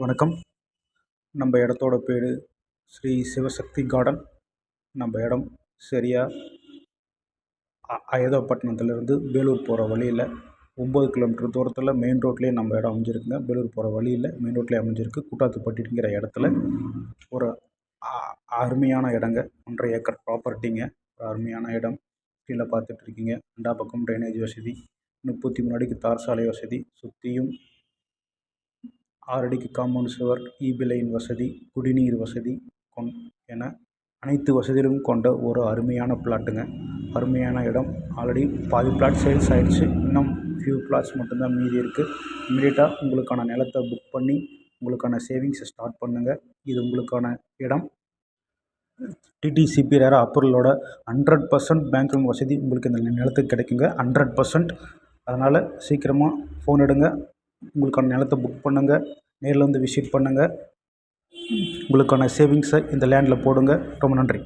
வணக்கம். நம்ம இடத்தோட பேர் ஸ்ரீ சிவசக்தி கார்டன். நம்ம இடம் சரியாக அ வேலூர் போகிற வழியில் ஒம்பது கிலோமீட்டர் தூரத்தில் மெயின் ரோட்லேயே நம்ம இடம் அமைஞ்சிருக்குங்க. வேலூர் போகிற வழியில் மெயின் ரோட்லேயே அமைஞ்சிருக்கு. கூட்டாத்துப்பட்டிங்கிற இடத்துல ஒரு அருமையான இடங்க. ஒன்றரை ஏக்கர் ப்ராப்பர்ட்டிங்க ஒரு அருமையான இடம். கீழே பார்த்துட்ருக்கீங்க ரெண்டா பக்கம் ட்ரைனேஜ் வசதி. முப்பத்தி மூணு அடிக்கு தார் சாலை வசதி. சுற்றியும் ஆறடிக்கு காம்பவுண்ட் சுவர் ஈபி லைன் வசதி குடிநீர் வசதி கொண் என அனைத்து வசதிகளும் கொண்ட ஒரு அருமையான பிளாட்டுங்க. அருமையான இடம். ஆல்ரெடி பாதி பிளாட் சேல்ஸ் ஆகிடுச்சு இன்னும் ஃபியூ பிளாட்ஸ் மட்டும்தான் மீதி இருக்குது இமீடியட்டாக உங்களுக்கான நிலத்தை புக் பண்ணி உங்களுக்கான சேவிங்ஸை ஸ்டார்ட் பண்ணுங்கள் இது உங்களுக்கான இடம். டிடிசிபி ரேரா அப்ரூவலோட ஹண்ட்ரட் பர்சன்ட் பேங்க் லோன் வசதி உங்களுக்கு இந்த நிலத்துக்கு கிடைக்குங்க. ஹண்ட்ரட் பர்சன்ட் அதனால் சீக்கிரமாக ஃபோன் எடுங்க. உங்களுக்கான நிலத்த புக் பண்ணுங்கள் நேரில் வந்து விசிட் பண்ணுங்கள் உங்களுக்கான சேவிங்ஸை இந்த லேண்டில் போடுங்க. ரொம்ப நன்றி.